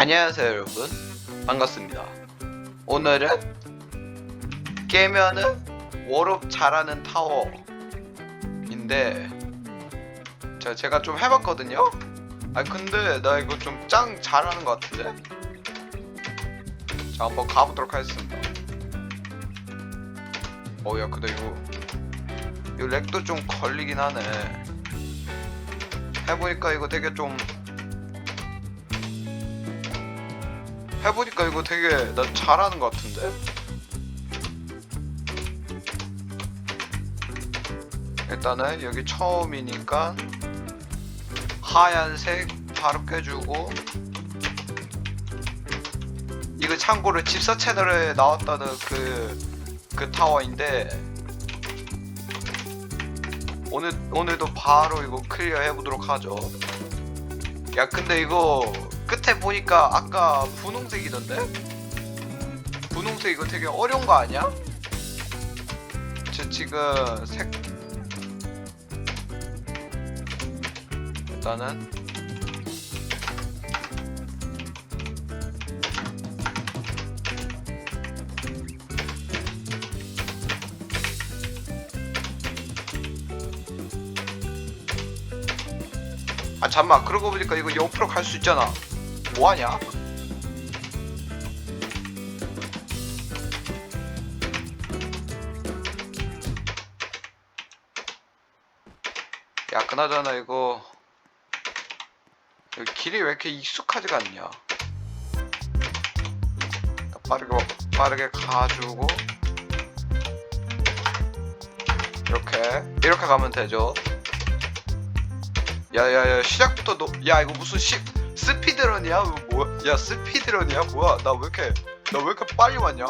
안녕하세요 여러분. 반갑습니다. 오늘은 깨면은 워롭 잘하는 타워인데 자, 제가 좀 해봤거든요? 아 근데 나 이거 좀 짱 잘하는 것 같은데? 자 한번 가보도록 하겠습니다. 어야 근데 이거 이 렉도 좀 걸리긴 하네. 해보니까 이거 되게 좀 해보니까 이거 되게 나 잘하는 것 같은데? 일단은 여기 처음이니까 하얀색 바로 껴주고 이거 참고로 집사 채널에 나왔다는 그, 그 타워인데 오늘, 오늘도 바로 이거 클리어 해보도록 하죠. 야 근데 이거 끝에 보니까 아까 분홍색이던데? 분홍색 이거 되게 어려운 거 아니야? 저 지금 색 일단은 아 잠만 그러고 보니까 이거 옆으로 갈 수 있잖아 뭐하냐? 야 그나저나 이거 여기 길이 왜 이렇게 익숙하지가 않냐 빠르게 빠르게 가주고 이렇게 이렇게 가면 되죠 야야야 시작부터 너야 이거 무슨 시 스피드런이야? 뭐야? 야 스피드런이야? 뭐야? 나 왜 이렇게 나 왜 이렇게 빨리 왔냐?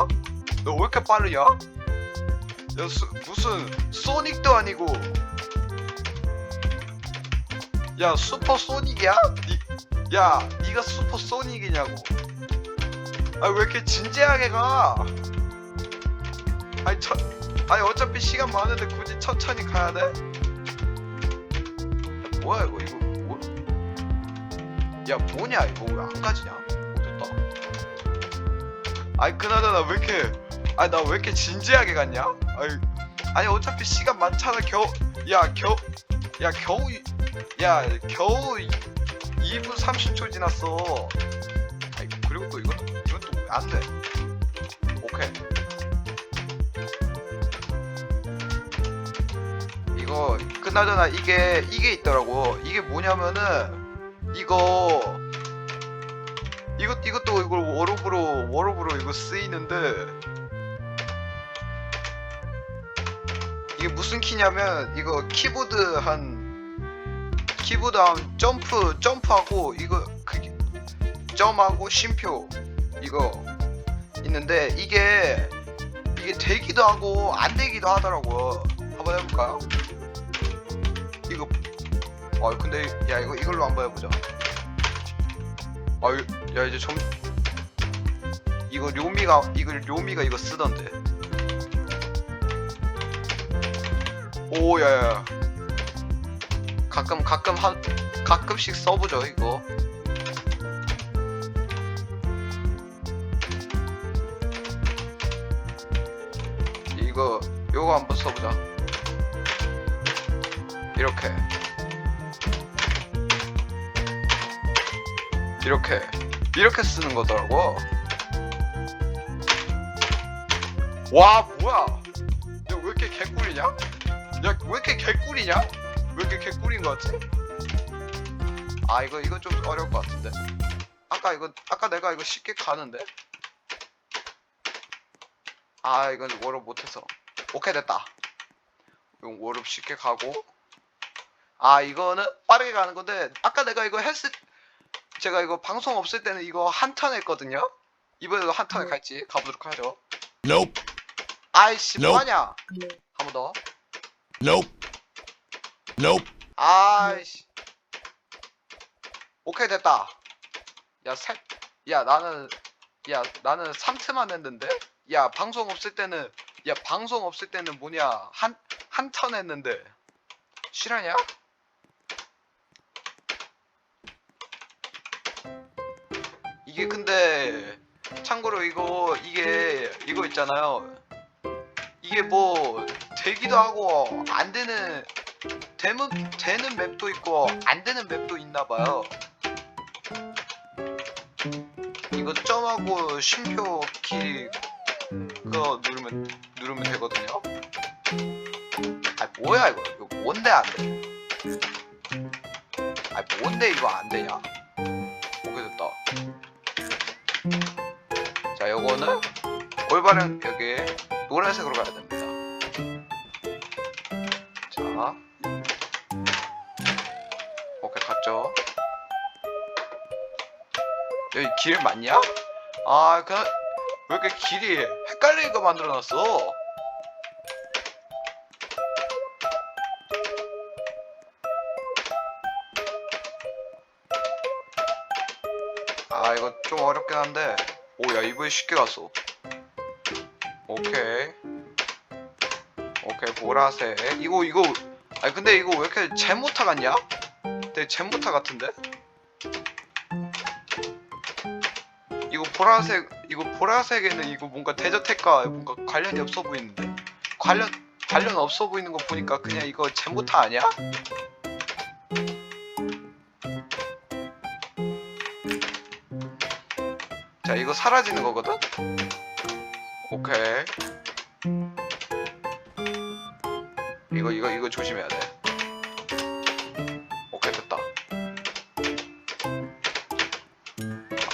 너 왜 이렇게 빠르냐? 야 수, 무슨 소닉도 아니고 야 슈퍼 소닉이야? 니, 야 니가 슈퍼 소닉이냐고 아 왜 이렇게 진지하게 가? 아니 천 아니 어차피 시간 많은데 굳이 천천히 가야 돼? 뭐야 이거 이거 뭐? 야 뭐냐 이거 왜 안 가지냐? 됐다. 아니 그나저나 왜 이렇게 아니 나 왜 이렇게 진지하게 갔냐? 아니 아니 어차피 시간 많잖아 겨우 야 겨우 야 겨우 이- 야 겨우 2분 30초 지났어. 아니 그리고 또 이건 이건 또왜안 돼? 오케이. 이거 끝나잖아 이게 이게 있더라고 이게 뭐냐면은 이거 이것 이것도 이걸 워룹으로 워룹으로 이거 쓰이는데 이게 무슨 키냐면 이거 키보드 한 키보드 한 점프 점프하고 이거 그게 점하고 쉼표 이거 있는데 이게 이게 되기도 하고 안 되기도 하더라고 한번 해볼까요? 이거 아 근데 야 이거 이걸로 한번 해보자. 아야 이제 점 이거 료미가 이거 료미가 이거 쓰던데. 오 야야. 가끔 가끔 한 가끔씩 써보죠 이거. 이거 요거 한번 써보자. 이렇게 이렇게 이렇게 쓰는 거더라고. 와 뭐야? 야 왜 이렇게 개꿀이냐? 야 왜 이렇게 개꿀이냐? 왜 이렇게 개꿀인 거 같지? 아 이거 이거 좀 어려울 것 같은데. 아까 이거 아까 내가 이거 쉽게 가는데? 아 이건 워업 못해서. 오케이 됐다. 이건 워업 쉽게 가고. 아 이거는 빠르게 가는 건데 아까 내가 이거 했을 제가 이거 방송 없을 때는 이거 한턴 했거든요. 이번에도 한 턴에 갈지 가보도록 하죠. Nope. 아이씨 Nope. 뭐하냐? 한 번 더. Nope. Nope. 아이씨. 오케이 됐다. 야 살, 야 나는 야 나는 3트만 했는데? 야 방송 없을 때는 야 방송 없을 때는 뭐냐? 한 한턴 했는데. 실화냐? 이게 근데 참고로 이거 이게 이거 있잖아요. 이게 뭐 되기도 하고 안 되는 되는 되는 맵도 있고 안 되는 맵도 있나 봐요. 이거 점하고 쉼표 키 그거 누르면 누르면 되거든요. 아 뭐야 이거 이거 뭔데 안 돼? 아 뭔데 이거 안 되냐? 요거는 올바른 여기 노란색으로 가야 됩니다. 자 오케이 갔죠. 여기 길 맞냐? 아 그냥 왜 이렇게 길이 헷갈리게 만들어놨어? 아 이거 좀 어렵긴 한데 오야 이번에 쉽게 갔어 오케이 오케이 보라색 이거 이거 아니 근데 이거 왜 이렇게 제모타 같냐? 되게 제모타 같은데? 이거 보라색 이거 보라색에는 이거 뭔가 대저택과 뭔가 관련이 없어 보이는데 관련 관련 없어 보이는 거 보니까 그냥 이거 제모타 아니야? 자 이거 사라지는 거거든? 오케이. 이거 이거 이거 조심해야 돼. 오케이 됐다.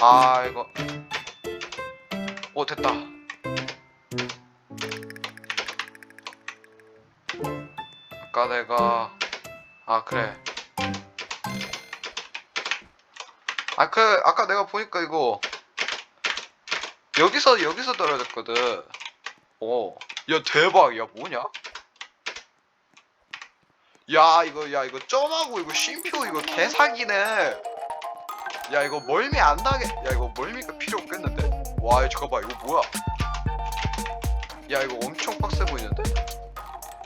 아 이거. 오 됐다. 아까 내가 아 그래. 아 그 아까 내가 보니까 이거 여기서 여기서 떨어졌거든. 어, 야 대박, 야 뭐냐? 야 이거 야 이거 점하고 이거 쉼표 이거 개사기네. 야 이거 멀미 안 나게, 야 이거 멀미가 필요 없겠는데? 와 이거 잠깐만 이거 뭐야? 야 이거 엄청 빡세 보이는데?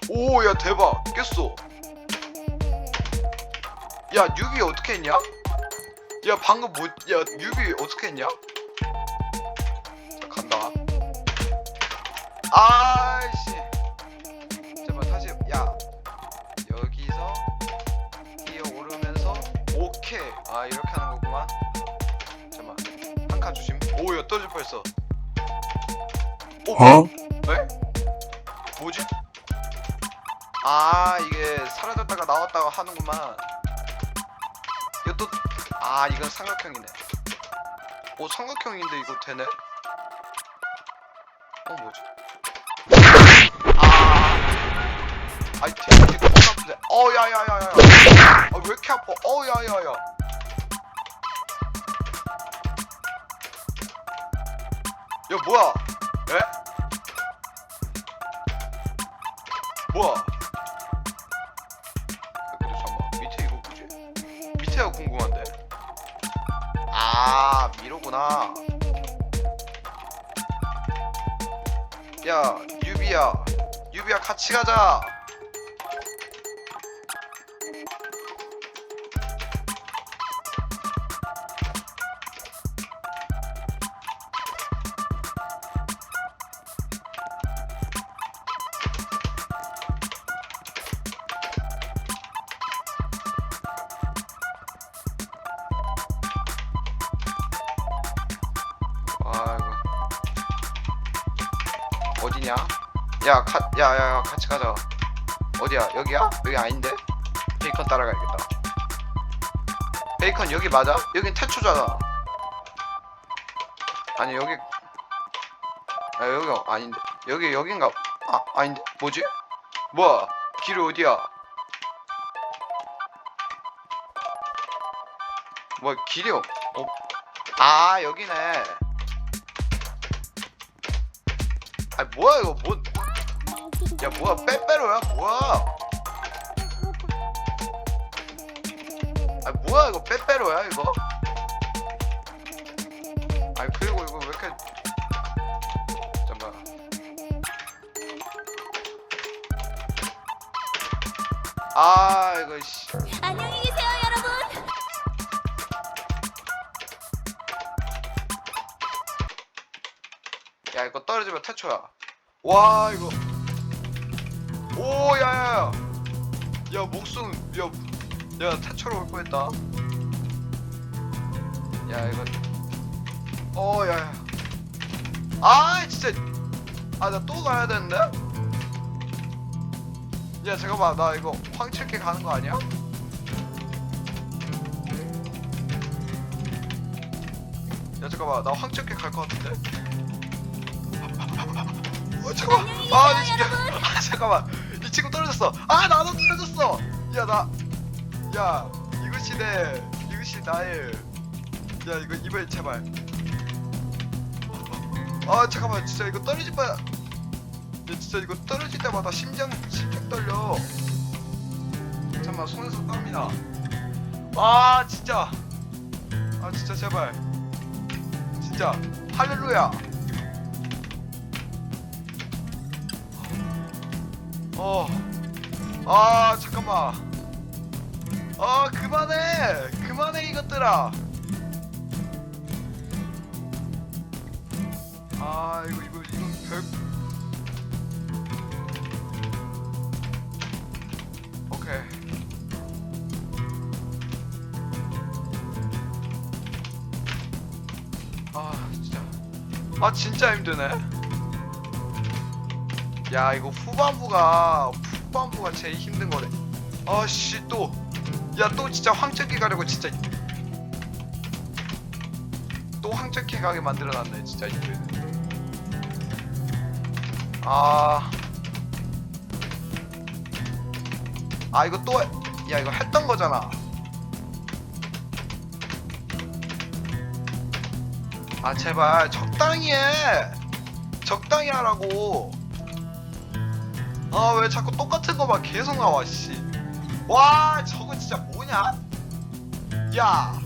오 야 대박 깼어. 야 유비 어떻게 했냐? 야 방금 뭐, 야 유비 어떻게 했냐? 아이씨. 잠깐만 다시 야 여기서 뛰어 오르면서 오케이. 아 이렇게 하는 거구만. 잠깐만 한 칸 조심. 오야 떨어질 뻔했어. 오 Huh? 에? 뭐지? 아 이게 사라졌다가 나왔다가 하는구만. 이거 또아 이건 삼각형이네. 오 삼각형인데 이거 되네? 어 뭐지? 아 아이 되게 되게 아픈데. 어 야야야야야. 아왜 이렇게 아파? 어 야야야. 야 뭐야? 에? 뭐야? 야, 근데 잠깐만 밑에 이거 뭐지? 밑에가 궁금한데. 아 미로구나. 야 유비야, 유비야 같이 가자. 야, 가, 야, 야, 야, 같이 가자. 어디야? 여기야? 여기 아닌데? 베이컨 따라가야겠다. 베이컨 여기 맞아? 여긴 태초잖아. 아니 여기, 아 여기 아닌데. 여기 여긴가? 아 아닌데. 뭐지? 뭐야? 길이 어디야? 뭐 길이 없? 어? 아 여기네. 아 뭐야 이거 뭐? 야 뭐야? 빼빼로야? 뭐야? 아 뭐야? 이거 빼빼로야 이거? 아 그리고 이거 왜 이렇게 잠깐 아 이거 씨. 안녕히 계세요, 여러분. 야 이거 떨어지면 태초야. 와 이거 오 야야야. 야 목숨 야야 태초로 올 뻔했다. 야 이거. 어 야야. 아 진짜. 아 나 또 가야 되는데? 야 잠깐만. 나 이거 황칠게 가는 거 아니야? 야 잠깐만. 나 황칠게 갈 것 같은데? 어 잠깐만. 아이 친구 아 잠깐만 떨어졌어. 아 나도 떨어졌어. 야나야 이것이 내 이것이 나의 야 이거 이번엔 제발. 아 잠깐만. 진짜 이거 떨어질 뻔 야, 진짜 이거 떨어질 때마다 심장 심장 떨려. 잠깐만 손에서 땀이 나아 진짜. 아 진짜 제발. 진짜. 할렐루야. 어 아 잠깐만. 아 그만해. 그만해 이것들아. 아 이거 이거 이거 별 오케이. 아 진짜. 아 진짜 힘드네. 야 이거 후반부가 후반부가 제일 힘든 거네 아씨 또 야 또 진짜 황천기 가려고 진짜 또 황천기 가게 만들어놨네 진짜 이거 아. 아, 이거 또, 야, 이거 했던 거잖아. 아, 제발, 적당히 해! 적당히 하라고! 아, 왜 자꾸 똑같은 거만 계속 나와, 씨. 와, 저거 진짜 뭐냐? 야!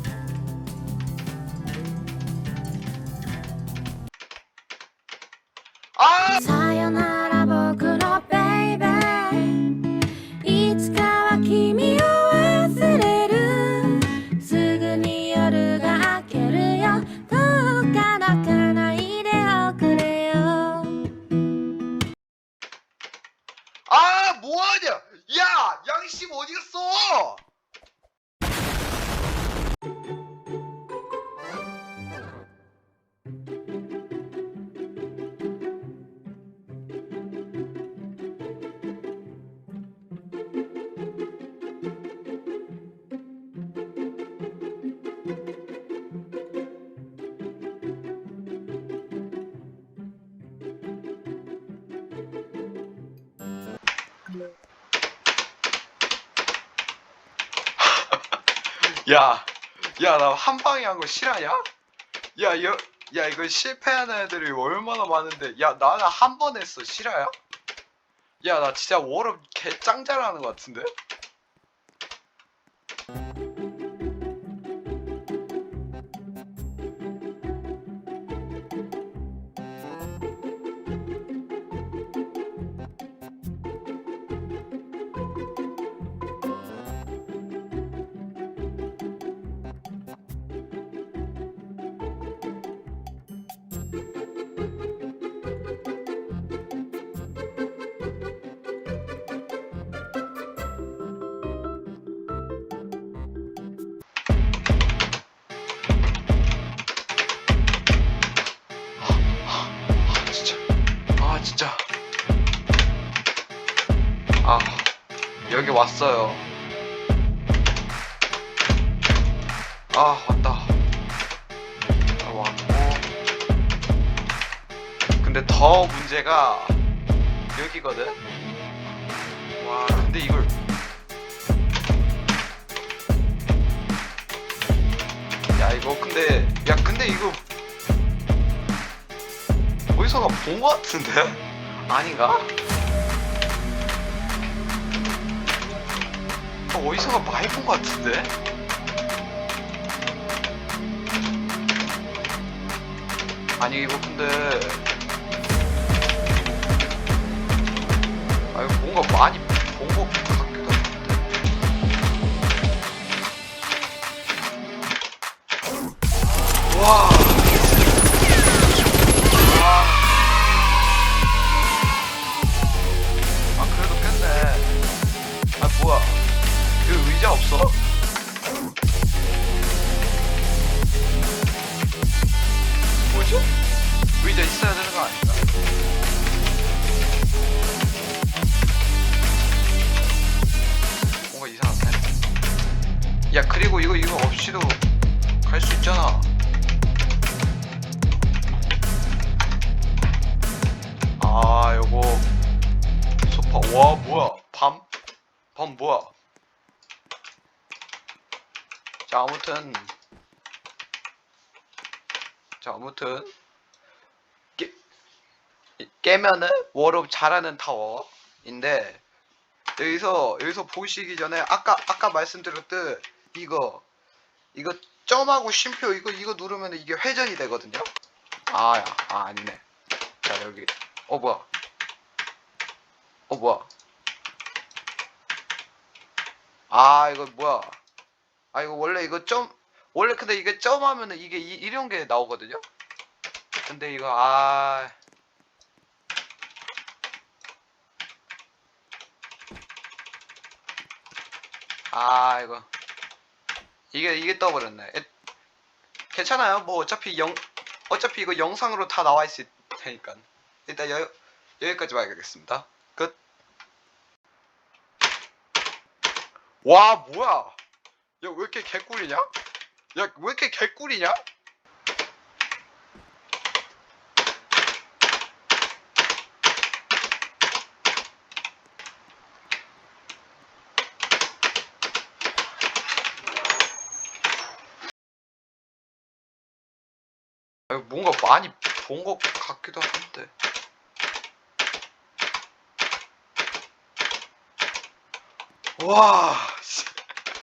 야, 야, 나 한 방에 한 거 실화냐? 야, 여, 야, 이거 실패하는 애들이 얼마나 많은데, 야, 나는 한 번 했어, 실화야? 야, 나 진짜 워업 개짱 잘하는 것 같은데? 왔어요. 아, 왔다. 아, 왔고. 근데 더 문제가 여기거든? 와, 근데 이걸. 야, 이거 근데, 야, 근데 이거. 어디서가 본것 같은데? 아닌가? 어, 어디서가 많이 본 것 같은데? 아니 이거 근데 아 이거 뭔가 많이 와 뭐야 밤? 밤 뭐야? 자 아무튼 자 아무튼 깨, 깨면은 워업 잘하는 타워인데 여기서 여기서 보시기 전에 아까 아까 말씀드렸듯 이거 이거 점하고 쉼표 이거 이거 누르면 이게 회전이 되거든요. 아야 아 아니네. 자 여기 어 뭐야? 어 뭐야? 아 이거 뭐야? 아 이거 원래 이거 점 원래 근데 이게 점 하면은 이게 이, 이런 게 나오거든요. 근데 이거 아 아 이거 이게 이게 떠버렸네. 에, 괜찮아요. 뭐 어차피 영 어차피 이거 영상으로 다 나와 있을 테니까 일단 여, 여기까지 봐야겠습니다. 끝. 와 뭐야? 야 왜 이렇게 개꿀이냐? 야 왜 이렇게 개꿀이냐? 아, 뭔가 많이 본 것 같기도 한데. 와.